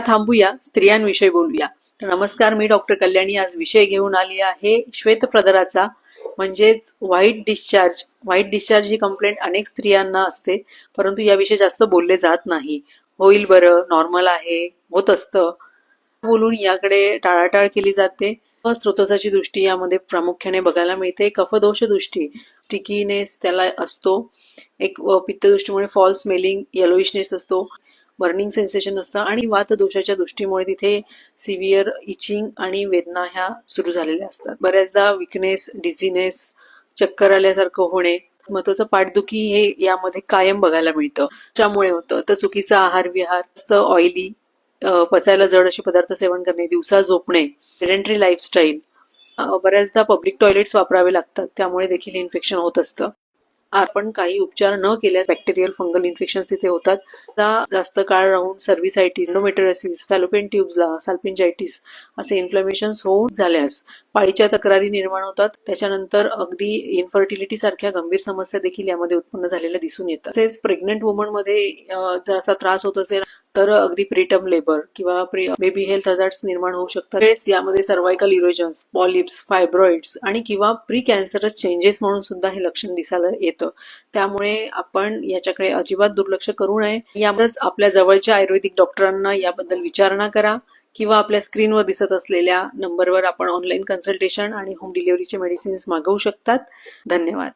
थांबूया स्त्रियांविषयी बोलूया. नमस्कार मी डॉक्टर कल्याणी आज विषय घेऊन आली आहे श्वेतप्रदराचा म्हणजेच व्हाईट डिस्चार्ज व्हाईट डिस्चार्ज ही कंप्लेंट अनेक स्त्रियांना असते परंतु याविषयी जास्त बोलले जात नाही. होईल बरं नॉर्मल आहे होत असतं. बोलून याकडे टाळाटाळ केली जाते. व स्रोतसाची दृष्टी यामध्ये प्रामुख्याने बघायला मिळते. कफदोष दृष्टी स्टिकीनेस त्याला असतो. एक पित्तदृष्टीमुळे फॉल स्मेलिंग येलोइशनेस असतो. बर्निंग सेन्सेशन असतं आणि वात दोषाच्या दृष्टीमुळे तिथे सिव्हिअर इचिंग आणि वेदना ह्या सुरू झालेल्या असतात. बऱ्याचदा विकनेस डिझिनेस चक्कर आल्यासारखं होणे महत्वाचं पाठदुखी हे यामध्ये कायम बघायला मिळतं. त्यामुळे होतं तर चुकीचा आहार विहार ऑइली पचायला जड असे पदार्थ सेवन करणे दिवसा झोपणे सेडेंटरी लाईफस्टाईल बऱ्याचदा पब्लिक टॉयलेट्स वापरावे लागतात त्यामुळे देखील इन्फेक्शन होत असतं. आपण काही उपचार न केल्यास बॅक्टेरियल फंगल इन्फेक्शन तिथे होतात. जास्त काळ राहून सर्व्हिसायटिस नोमेटोरेसिस फॅलोपेन ट्यूब्सला साल्पिंजायटिस असे इन्फ्लमेशन होऊन झाल्यास पाळीच्या तक्रारी निर्माण होतात. त्याच्यानंतर अगदी इन्फर्टिलिटी सारख्या गंभीर समस्या देखील यामध्ये उत्पन्न झालेल्या दिसून येतात. तसेच प्रेग्नेंट वुमनमध्ये जर असा त्रास होत असेल तर अगदी प्रीटम लेबर किंवा बेबी हेल्थ हजार्ड निर्माण होऊ शकतात. यामध्ये सर्वायकल इरोजन्स पॉलिप्स फायब्रॉइड्स आणि किंवा प्री कॅन्सरस चेंजेस म्हणून सुद्धा हे लक्षण दिसायला येतं. त्यामुळे आपण याच्याकडे अजिबात दुर्लक्ष करू नये. यामध्येच आपल्या जवळच्या आयुर्वेदिक डॉक्टरांना याबद्दल विचारणा करा. किंवा आपल्या स्क्रीनवर दिसत असलेल्या नंबरवर आपण ऑनलाईन कन्सल्टेशन आणि होम डिलिव्हरीचे मेडिसिन्स मागवू शकतात. धन्यवाद.